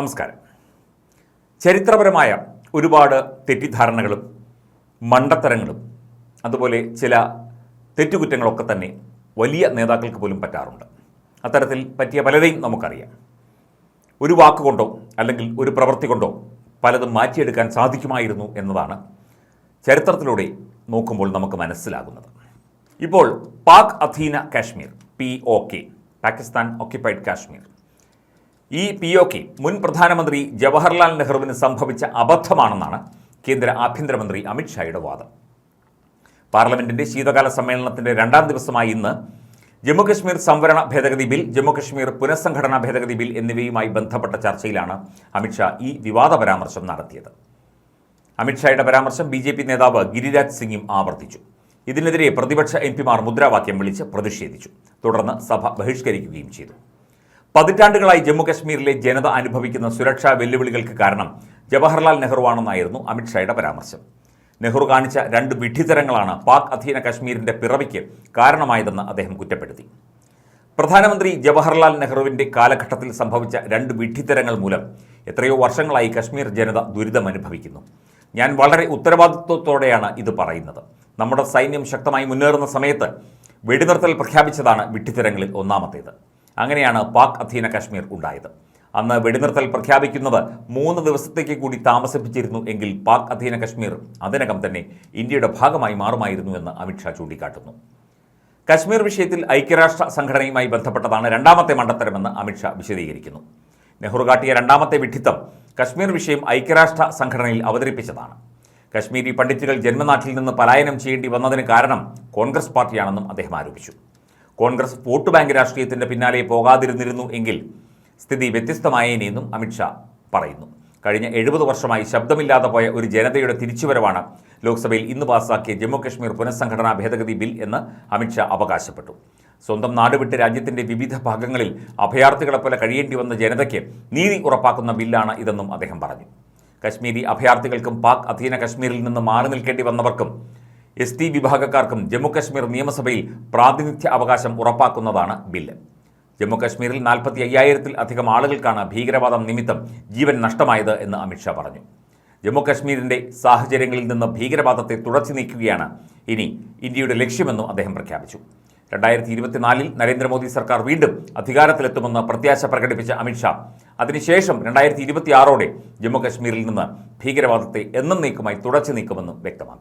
നമസ്കാരം. ചരിത്രപരമായ ഒരുപാട് തെറ്റിദ്ധാരണകളും മണ്ടത്തരങ്ങളും അതുപോലെ ചില തെറ്റുകുറ്റങ്ങളൊക്കെ തന്നെ വലിയ നേതാക്കൾക്ക് പോലും പറ്റാറുണ്ട്. അത്തരത്തിൽ പറ്റിയ പലരെയും നമുക്കറിയാം. ഒരു വാക്കുകൊണ്ടോ അല്ലെങ്കിൽ ഒരു പ്രവൃത്തി കൊണ്ടോ പലതും മാറ്റിയെടുക്കാൻ സാധിക്കുമായിരുന്നു എന്നതാണ് ചരിത്രത്തിലൂടെ നോക്കുമ്പോൾ നമുക്ക് മനസ്സിലാകുന്നത്. ഇപ്പോൾ പാക് അധീന Kashmir P O K Pakistan occupied Kashmir. ഈ പി ഒ കെ മുൻ പ്രധാനമന്ത്രി ജവഹർലാൽ നെഹ്റുവിന് സംഭവിച്ച അബദ്ധമാണെന്നാണ് കേന്ദ്ര ആഭ്യന്തരമന്ത്രി അമിത്ഷായുടെ വാദം. പാർലമെന്റിന്റെ ശീതകാല സമ്മേളനത്തിന്റെ രണ്ടാം ദിവസമായ ഇന്ന് ജമ്മുകശ്മീർ സംവരണ ഭേദഗതി ബിൽ ജമ്മുകശ്മീർ പുനഃസംഘടനാ ഭേദഗതി ബിൽ എന്നിവയുമായി ബന്ധപ്പെട്ട ചർച്ചയിലാണ് അമിത്ഷാ ഈ വിവാദ പരാമർശം നടത്തിയത്. അമിത്ഷായുടെ പരാമർശം ബി ജെ പി നേതാവ് ഗിരിരാജ് സിംഗും ആവർത്തിച്ചു. ഇതിനെതിരെ പ്രതിപക്ഷ എം പിമാർ മുദ്രാവാക്യം വിളിച്ച് പ്രതിഷേധിച്ചു. തുടർന്ന് സഭ ബഹിഷ്കരിക്കുകയും ചെയ്തു. പതിറ്റാണ്ടുകളായി ജമ്മുകശ്മീരിലെ ജനത അനുഭവിക്കുന്ന സുരക്ഷാ വെല്ലുവിളികൾക്ക് കാരണം ജവഹർലാൽ നെഹ്റുവാണെന്നായിരുന്നു അമിത്ഷായുടെ പരാമർശം. നെഹ്റു കാണിച്ച രണ്ട് വിഡ്ഢിതരങ്ങളാണ് പാക് അധീന കശ്മീരിന്റെ പിറവിക്ക് കാരണമായതെന്ന് അദ്ദേഹം കുറ്റപ്പെടുത്തി. പ്രധാനമന്ത്രി ജവഹർലാൽ നെഹ്റുവിന്റെ കാലഘട്ടത്തിൽ സംഭവിച്ച രണ്ട് വിഡ്ഢിത്തരങ്ങൾ മൂലം എത്രയോ വർഷങ്ങളായി കശ്മീർ ജനത ദുരിതം അനുഭവിക്കുന്നു. ഞാൻ വളരെ ഉത്തരവാദിത്വത്തോടെയാണ് ഇത് പറയുന്നത്. നമ്മുടെ സൈന്യം ശക്തമായി മുന്നേറുന്ന സമയത്ത് വെടിനിർത്തൽ പ്രഖ്യാപിച്ചതാണ് വിഡ്ഢിത്തരങ്ങളിൽ ഒന്നാമത്തേത്. അങ്ങനെയാണ് പാക് അധീന കശ്മീർ ഉണ്ടായത്. അന്ന് വെടിനിർത്തൽ പ്രഖ്യാപിക്കുന്നത് മൂന്ന് ദിവസത്തേക്ക് കൂടി താമസിപ്പിച്ചിരുന്നു എങ്കിൽ പാക് അധീന കശ്മീർ അതിനകം തന്നെ ഇന്ത്യയുടെ ഭാഗമായി മാറുമായിരുന്നു എന്ന് അമിത്ഷാ ചൂണ്ടിക്കാട്ടുന്നു. കശ്മീർ വിഷയത്തിൽ ഐക്യരാഷ്ട്ര സംഘടനയുമായി ബന്ധപ്പെട്ടതാണ് രണ്ടാമത്തെ മണ്ടത്തരമെന്ന് അമിത്ഷാ വിശദീകരിക്കുന്നു. നെഹ്റു കാട്ടിയ രണ്ടാമത്തെ വിഡ്ഢിത്തം കശ്മീർ വിഷയം ഐക്യരാഷ്ട്ര സംഘടനയിൽ അവതരിപ്പിച്ചതാണ്. കശ്മീരി പണ്ഡിറ്റുകൾ ജന്മനാട്ടിൽ നിന്ന് പലായനം ചെയ്യേണ്ടി വന്നതിന് കാരണം കോൺഗ്രസ് പാർട്ടിയാണെന്നും അദ്ദേഹം ആരോപിച്ചു. കോൺഗ്രസ് വോട്ട് ബാങ്ക് രാഷ്ട്രീയത്തിന്റെ പിന്നാലെ പോകാതിരുന്നിരുന്നു എങ്കിൽ സ്ഥിതി വ്യത്യസ്തമായേനെന്നും അമിത്ഷാ പറയുന്നു. കഴിഞ്ഞ എഴുപത് വർഷമായി ശബ്ദമില്ലാതെ പോയ ഒരു ജനതയുടെ തിരിച്ചുവരവാണ് ലോക്സഭയിൽ ഇന്ന് പാസാക്കിയ ജമ്മു കശ്മീർ പുനഃസംഘടനാ ഭേദഗതി ബിൽ എന്ന് അമിത്ഷാ അവകാശപ്പെട്ടു. സ്വന്തം നാടുവിട്ട് രാജ്യത്തിന്റെ വിവിധ ഭാഗങ്ങളിൽ അഭയാർത്ഥികളെപ്പോലെ കഴിയേണ്ടി വന്ന ജനതയ്ക്ക് നീതി ഉറപ്പാക്കുന്ന ബില്ലാണ് ഇതെന്നും അദ്ദേഹം പറഞ്ഞു. കശ്മീരി അഭയാർത്ഥികൾക്കും പാക് അധീന കശ്മീരിൽ നിന്ന് മാറി നിൽക്കേണ്ടി വന്നവർക്കും എസ് ടി വിഭാഗക്കാർക്കും ജമ്മുകശ്മീർ നിയമസഭയിൽ പ്രാതിനിധ്യ അവകാശം ഉറപ്പാക്കുന്നതാണ് ബില്ല് ജമ്മുകശ്മീരിൽ നാൽപ്പത്തി അയ്യായിരത്തിൽ അധികം ആളുകൾക്കാണ് ഭീകരവാദം നിമിത്തം ജീവൻ നഷ്ടമായത് എന്ന് അമിത്ഷാ പറഞ്ഞു. ജമ്മുകശ്മീരിന്റെ സാഹചര്യങ്ങളിൽ നിന്ന് ഭീകരവാദത്തെ തുടച്ചു നീക്കുകയാണ് ഇനി ഇന്ത്യയുടെ ലക്ഷ്യമെന്നും അദ്ദേഹം പ്രഖ്യാപിച്ചു. രണ്ടായിരത്തി ഇരുപത്തിനാലിൽ നരേന്ദ്രമോദി സർക്കാർ വീണ്ടും അധികാരത്തിലെത്തുമെന്ന് പ്രത്യാശ പ്രകടിപ്പിച്ച അമിത്ഷാ അതിനുശേഷം രണ്ടായിരത്തി ഇരുപത്തിയാറോടെ ജമ്മുകശ്മീരിൽ നിന്ന് ഭീകരവാദത്തെ എന്നും നീക്കുമായി തുടച്ചു നീക്കുമെന്നും വ്യക്തമാക്കി.